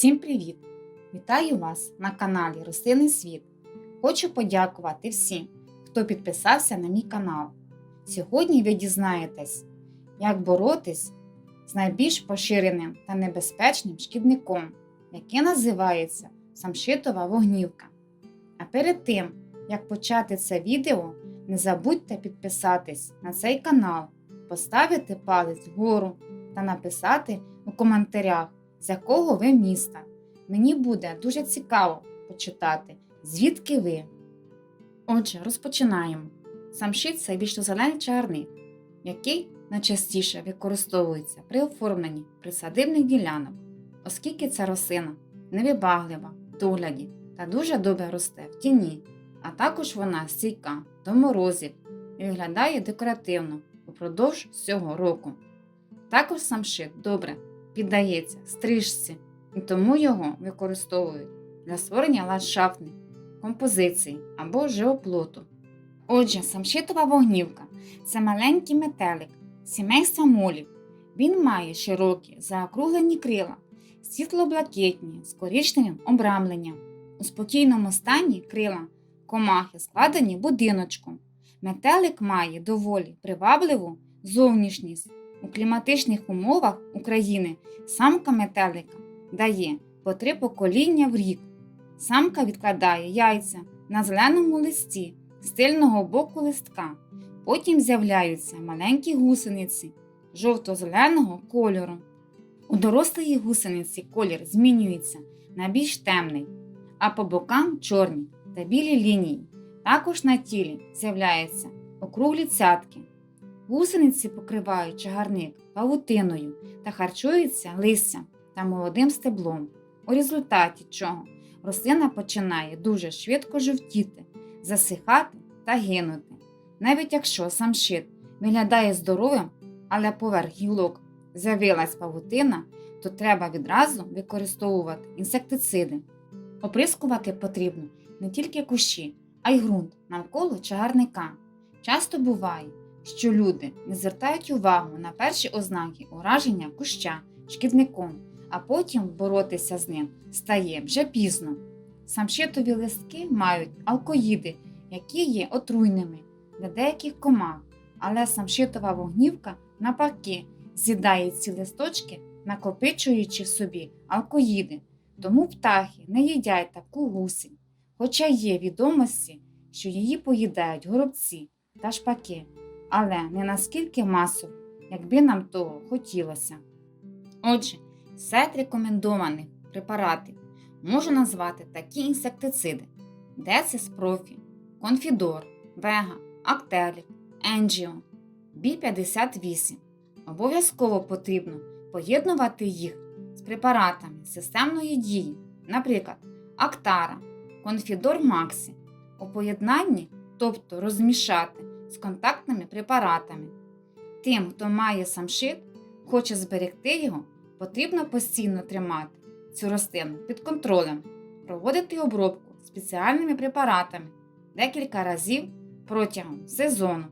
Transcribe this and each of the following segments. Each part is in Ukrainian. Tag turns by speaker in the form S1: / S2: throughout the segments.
S1: Всім привіт! Вітаю вас на каналі Рослинний Світ. Хочу подякувати всім, хто підписався на мій канал. Сьогодні ви дізнаєтесь, як боротись з найбільш поширеним та небезпечним шкідником, який називається самшитова вогнівка. А перед тим, як почати це відео, не забудьте підписатись на цей канал, поставити палець вгору та написати у коментарях, з якого ви міста. Мені буде дуже цікаво почитати, звідки ви. Отже, розпочинаємо. Самшит більшозелений чагарник, який найчастіше використовується при оформленні присадибних ділянок, оскільки ця рослина невибаглива в догляді та дуже добре росте в тіні, а також вона стійка до морозів і виглядає декоративно упродовж всього року. Також самшит добре піддається стрижці, і тому його використовують для створення ландшафтних композицій або живоплоту. Отже, самшитова вогнівка це маленький метелик сімейства молів. Він має широкі заокруглені крила, світло-блакитні з коричневим обрамленням. У спокійному стані крила комахи складені будиночком. Метелик має доволі привабливу зовнішність. У кліматичних умовах України самка метелика дає по три покоління в рік. Самка відкладає яйця на зеленому листі з тильного боку листка. Потім з'являються маленькі гусениці жовто-зеленого кольору. У дорослої гусениці колір змінюється на більш темний, а по бокам чорні та білі лінії. Також на тілі з'являються округлі цятки. Гусениці покривають чагарник павутиною та харчуються листям та молодим стеблом, у результаті чого рослина починає дуже швидко жовтіти, засихати та гинути. Навіть якщо сам шит виглядає здоровим, але поверх гілок з'явилась павутина, то треба відразу використовувати інсектициди. Оприскувати потрібно не тільки кущі, а й ґрунт навколо чагарника. Часто буває, що люди не звертають увагу на перші ознаки ураження куща шкідником, а потім боротися з ним стає вже пізно. Самшитові листки мають алкоїди, які є отруйними для деяких комах, але самшитова вогнівка навпаки з'їдає ці листочки, накопичуючи в собі алкоїди, тому птахи не їдять таку гусінь, хоча є відомості, що її поїдають горобці та шпаки, але не наскільки масово, якби нам того хотілося. Отже, серед рекомендованих препаратів можу назвати такі інсектициди: Децис профі, Конфідор, Вега, Актелік, Енджіо, Бі-58. Обов'язково потрібно поєднувати їх з препаратами системної дії, наприклад, Актара, Конфідор Максі, у поєднанні, тобто розмішати з контактними препаратами. Тим, хто має самшит, хоче зберегти його, потрібно постійно тримати цю рослину під контролем, проводити обробку спеціальними препаратами декілька разів протягом сезону.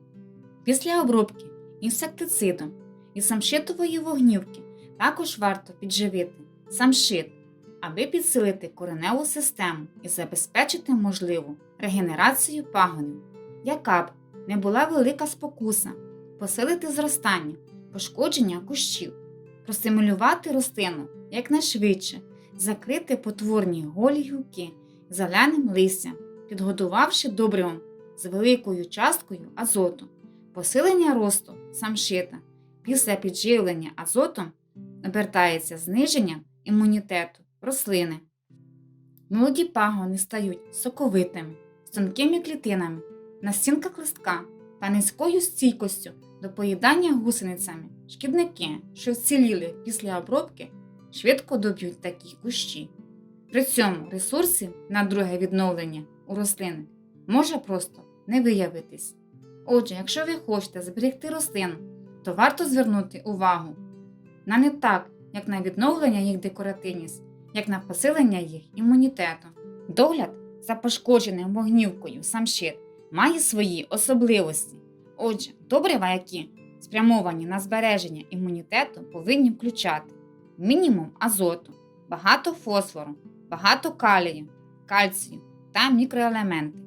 S1: Після обробки інсектицидом і самшитової вогнівки також варто підживити самшит, аби підсилити кореневу систему і забезпечити можливу регенерацію пагонів, яка б не була велика спокуса, посилити зростання, пошкодження кущів, простимулювати рослину якнайшвидше, закрити потворні голі гілки зеленим листям, підготувавши добривом з великою часткою азоту, посилення росту самшита після підживлення азотом обертається зниженням імунітету рослини. Молоді пагони стають соковитими, з тонкими клітинами на стінках листка та низькою стійкостю до поїдання гусеницями. Шкідники, що вціліли після обробки, швидко доб'ють такі кущі. При цьому ресурсів на друге відновлення у рослини може просто не виявитись. Отже, якщо ви хочете зберегти рослину, то варто звернути увагу на не так, як на відновлення їх декоративність, як на посилення їх імунітету. Догляд за пошкодженим вогнівкою самшит має свої особливості. Отже, добрива, які спрямовані на збереження імунітету, повинні включати мінімум азоту, багато фосфору, багато калію, кальцію та мікроелементи.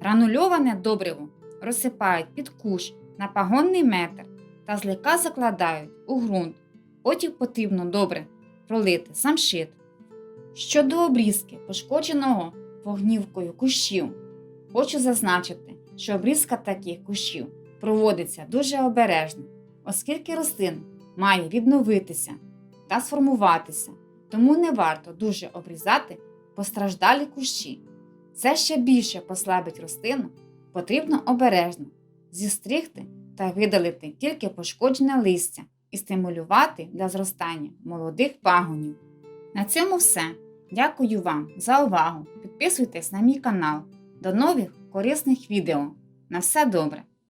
S1: Гранульоване добриво розсипають під кущ на пагонний метр та злегка закладають у ґрунт. Потім потрібно добре пролити самшит. Щодо обрізки пошкодженого вогнівкою кущів, хочу зазначити, що обрізка таких кущів проводиться дуже обережно, оскільки рослина має відновитися та сформуватися, тому не варто дуже обрізати постраждалі кущі. Це ще більше послабить рослину, потрібно обережно зістригти та видалити тільки пошкоджене листя і стимулювати для зростання молодих пагонів. На цьому все. Дякую вам за увагу. Підписуйтесь на мій канал. До нових корисних відео. На все добре!